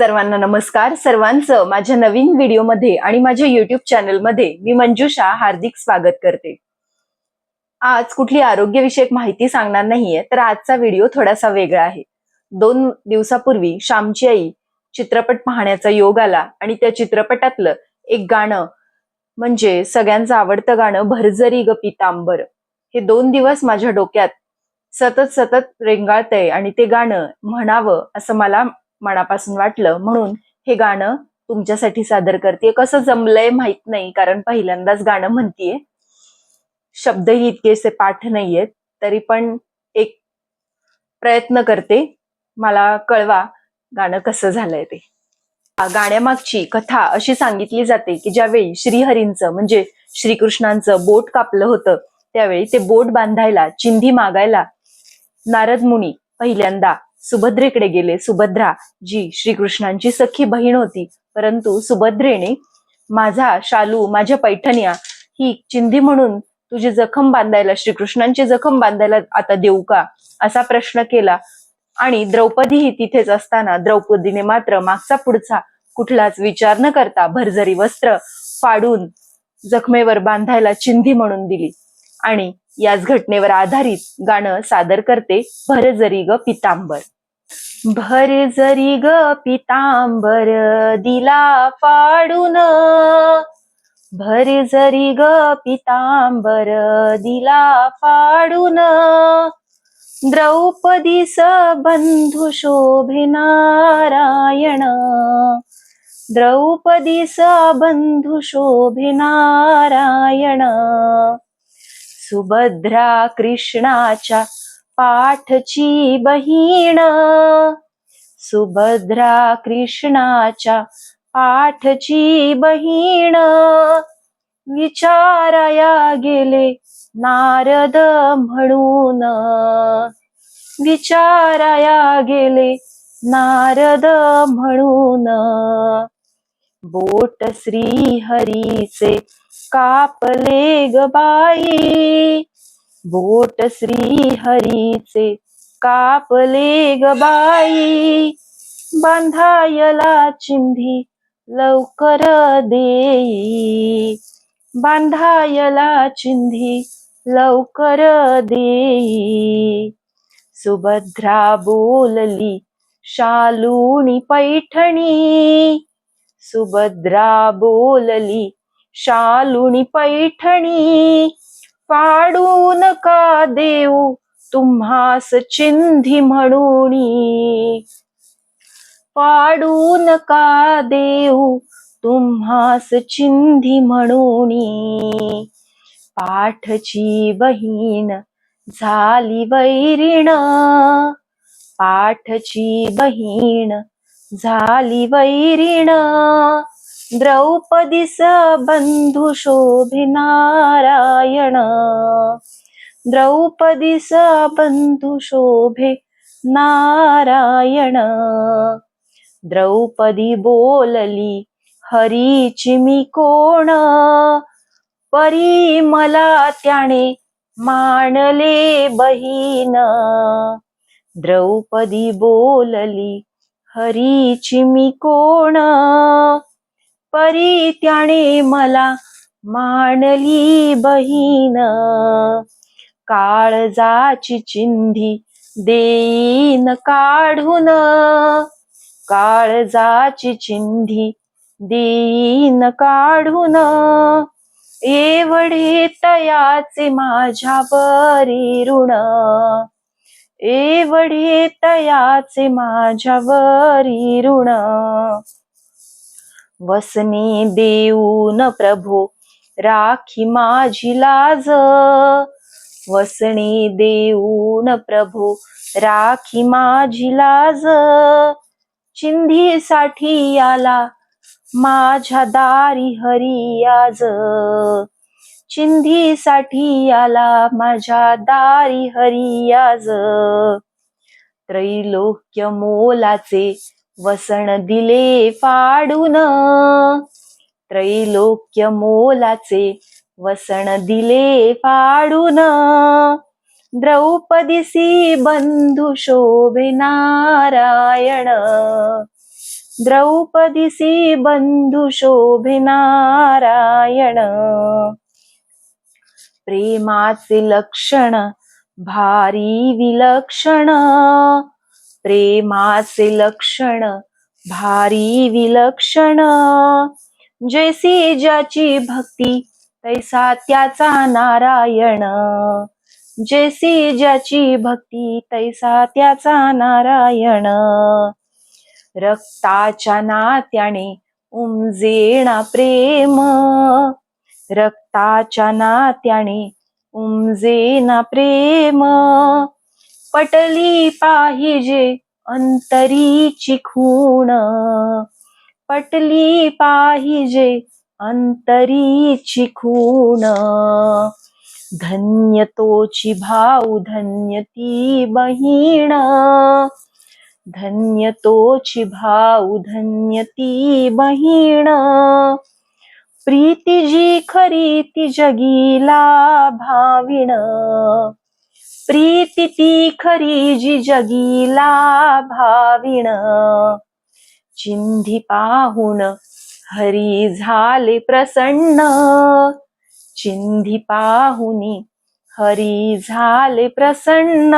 सर्वांना नमस्कार. सर्वांचं माझ्या नवीन व्हिडिओमध्ये आणि माझ्या युट्यूब चॅनलमध्ये मी मंजुषा हार्दिक स्वागत करते. आज कुठली आरोग्यविषयक माहिती सांगणार नाहीये तर आजचा व्हिडिओ थोडासा वेगळा आहे. दोन दिवसापूर्वी श्यामची आई चित्रपट पाहण्याचा योग आला आणि त्या चित्रपटातलं एक गाणं म्हणजे सगळ्यांचं आवडतं गाणं भरजरी ग पितांबर हे दोन दिवस माझ्या डोक्यात सतत सतत रेंगाळतंय आणि ते गाणं म्हणावं असं मला मनापासून वाटलं. म्हणून हे गाणं तुमच्यासाठी सादर करते. कसं जमलंय माहीत नाही कारण पहिल्यांदाच गाणं म्हणतीये. शब्दही इतकेसे पाठ नाहीयेत तरी पण एक प्रयत्न करते. मला कळवा गाणं कसं झालंय ते. गाण्यामागची कथा अशी सांगितली जाते की ज्यावेळी श्रीहरींचं म्हणजे श्रीकृष्णांचं बोट कापलं होतं त्यावेळी ते बोट बांधायला चिंधी मागायला नारद मुनी पहिल्यांदा सुभद्रेकडे गेले. सुभद्रा जी श्रीकृष्णांची सखी बहीण होती परंतु सुभद्रेने माझा शालू माझ्या पैठण्या ही चिंधी म्हणून तुझी जखम बांधायला श्रीकृष्णांची जखम बांधायला आता देऊ का? असा प्रश्न केला. आणि द्रौपदीही तिथेच असताना द्रौपदीने मात्र मागचा पुढचा कुठलाच विचार न करता भरझरी वस्त्र फाडून जखमेवर बांधायला चिंधी म्हणून दिली. आणि याच घटनेवर आधारित गाणं सादर करते भरजरी ग पितांबर. भर जरी ग पितांबर दिला पाडून भर जरी ग पितांबर दिला फाडून. द्रौपदीस बंधू शोभे नारायण. द्रौपदीस बंधू शोभे नारायण. सुभद्रा कृष्णाच्या पाठची बहीण. सुभद्रा कृष्णाच्या पाठची बहीण. विचाराया गेले नारद म्हणून. विचाराया गेले नारद म्हणून. बोट श्री हरीचे कापले ग बाई. बोट श्री हरीचे कापले ग बाई. बांधायला चिंधी लवकर देई. बांधायला चिंधी लवकर देई. सुभद्रा बोलली शालूनी पैठणी. सुभद्रा बोलली शालुणी पैठणी. पाडू का देऊ तुम्हास चिंधी म्हणून. पाडू का देऊ तुम्हास चिंधी म्हणून. पाठची बहीण झाली वैरीण. पाठची बहीण झाली वैरीण. द्रौपदीस बंधु शोभे नारायण द्रौपदीस बंधु शोभे नारायण द्रौपदी बोलली हरीची मी कोण? परी मला त्याने मानले बहीण द्रौपदी बोलली हरीची मी कोण? परी त्याने मला मानली बहीण. काळजाची चिंधी देईन काढून. काळजाची चिंधी देईन काढून. एवढे तयाचे माझ्या बरी ऋण. एवढे तयाचे माझ्यावरी ऋण. वसने देऊन प्रभो राखी माझी लाज. वसणे देऊन प्रभो राखी माझी लाज. चिंधीसाठी आला माझ्या दारी हरी आज. चिंधीसाठी आला माझ्या दारी हरी आज. त्रैलोक्य मोलाचे वसण दिले फाडून त्रैलोक्य मोलाचे वसण दिले फाडून द्रौपदीसी बंधू शोभे नारायण. द्रौपदीसी बंधू शोभे नारायण. प्रेमाचे लक्षण भारी विलक्षण. प्रेमाचे लक्षण भारी विलक्षण. जैसी ज्याची भक्ती तैसा त्याचा नारायण. जैसी ज्याची भक्ती तैसा त्याचा नारायण. रक्ताच्या नात्याने उमजेणा प्रेम. रक्ताच्या नात्याने उमजेना प्रेम. पटली पाहिजे अंतरीची खूण. पटली पाहिजे अंतरीची खूण. धन्य तोची भाऊ धन्य ती बहीण. धन्य तोची भाऊ धन्य ती बहीण. प्रीती जी खरी ती जगीला भाविण. प्रीती ती खरी जी जगीला भाविण. चिंधी पाहून हरी झाले प्रसन्न. चिंधी पाहुनी हरी झाले प्रसन्न.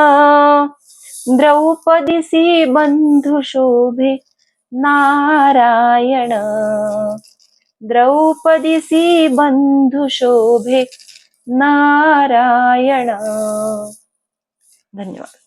द्रौपदीसी बंधु शोभे नारायण. द्रौपदीसी बंधु शोभे नारायण. धन्यवाद